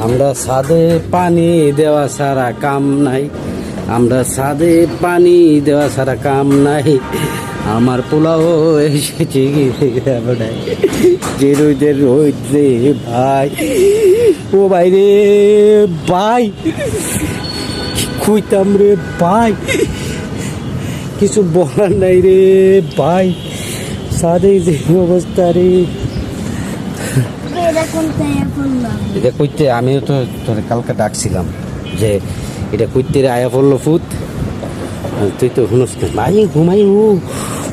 আমরা ছাদে পানি দেওয়া ছাড়া কাম নাই। আমরা ছাদে পানি দেওয়া ছাড়া কাম নাই। আমার পোলাও এসেছে যে রোদের রোদ রে ভাই। ও ভাই রে ভাই। খুইতাম রে ভাই। কিছু বলার নাই রে ভাই। সাদে যে অবস্থা রে। এটা কইতে আমিও তো তোর কালকে ডাকছিলাম যে এটা কইতে আয়া পড়ল ফুত। তুই তো শুনস ভাই, ঘুমাই ও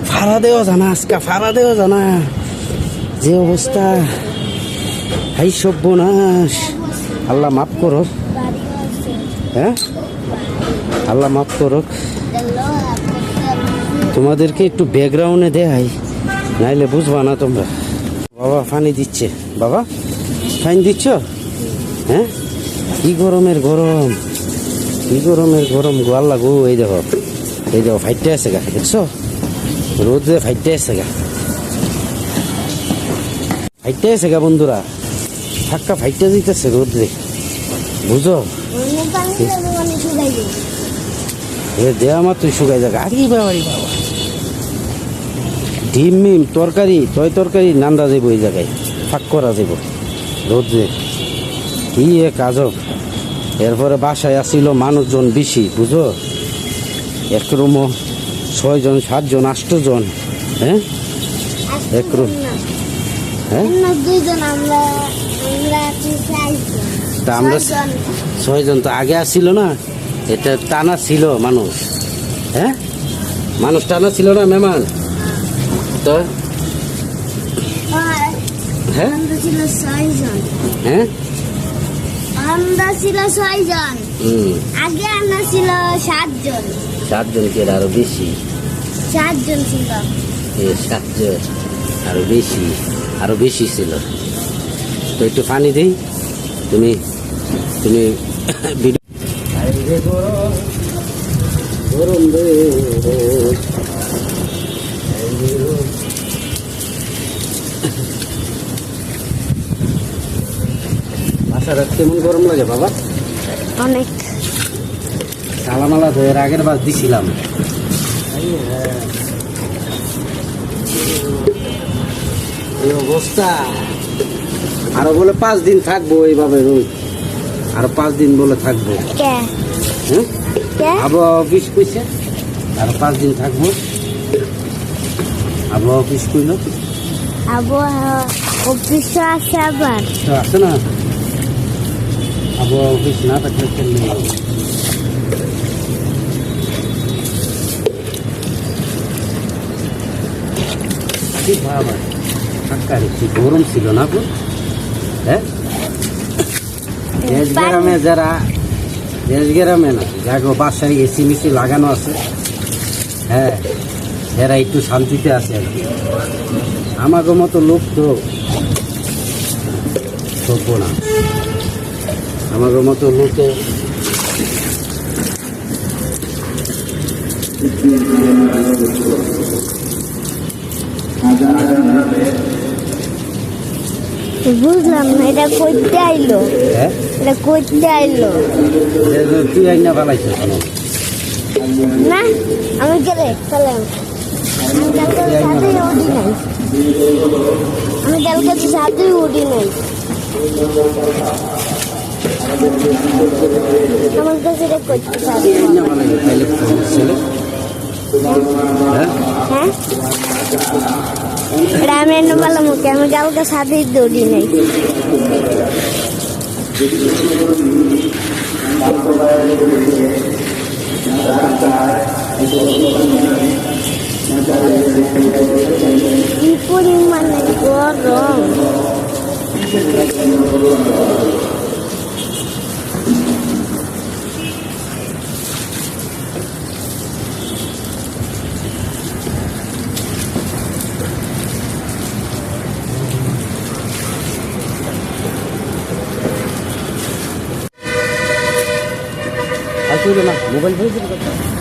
ফাড়া দেও জানা আজকা, ফাড়া দেও জানা। যে অবস্থা। হাই সর্বনাশ। আল্লাহ মাফ করো হ্যাঁ? আল্লাহ মাফ করো দেখল তোমাদেরকে একটু ব্যাকগ্রাউন্ডে দেয় নাইলে বুঝবা না তোমরা। বাবা ফানি দিচ্ছে। বাবা ফাইন দিচ্ছ? হ্যাঁ? কি গরমের গরম? কি গরমের গরম গো আল্লাহ গো এই দেখো এই দেখো ফাইটে আছে গা দেখছ? রোদে ফাইটে আছে গা। ফাইটে আছে গা বন্ধুরা। ফাক্কা ফাইটে দিতেছে রোদে। বুঝো? মানে শুকাই যাবে এ দে আমার তুই শুকাই যা গাড়ি বাবারি বাবা। ডিম মিম তরকারি তয় তরকারি নান্দা যাব এই জায়গায়। ফাঁক করা যাব রোদে কি এ কাজব এরপরে বাসায় আসছিল মানুষজন বেশি বুঝো? এক রুমও ছয়জন সাতজন আটজন হ্যাঁ? এক রুম। হ্যাঁ? তা আমরা। ছয়জন। তো আগে আসছিল না? এটা টানা ছিল মানুষ। হ্যাঁ? মানুষ টানা ছিল না মেমান তো? আর হ্যাঁ? আমরা ছিল ছয়জন। হ্যাঁ? আমরা ছিল ছয়জন। আগে আমরা ছিল সাতজন। সাতজন কে আরও বেশি? সাতজন ছিল। সাতজন আরও বেশি আরও বেশি ছিল। তো একটু পানি দিই। তুমি তুমি ভিডিও আরে গরম কেমন লাগে বাবা? অনেক। কালামালা আগের দিছিলাম। এই অবস্থা। আরও বলে পাঁচ দিন থাকব এইভাবে রোজ। আরও পাঁচ দিন বলে থাকব। আবহাওয়া অফিস কইছে আরও পাঁচ দিন থাকব। আবহাওয়া অফিস কইল। আবহাওয়া অফিস আছে আবার। আছে না? আবহাওয়া অফিস না থাকলে হবে? কি বাবা আকারে কি গরম ছিল না গো? হ্যাঁ? দেশ যারা, দেশ না, যাগো বাসায় এসি মিসি লাগানো আছে। হ্যাঁ এরা একটু শান্তিতে আছে আর কি। আমাকে মতো লোক তো সভ্য না। আমাকে মতো লোকে বুঝলাম না এটা করতে আইলো। হ্যাঁ? এটা করতে আইলো। তুই আইনা পালাইছিস কেন? না আমি গেলে চলে আমি কালকে সাথে উঠি নাই। আমি কালকে সাথে উঠি নাই। আমার কাছে এটা করতে পারি তাইলে ফোন ছেলে এনে বললাম ওকে আমি কালকে সাথেই দৌড়ি নাই কি গরম আসলে না মোবাইল হয়েছিল কথা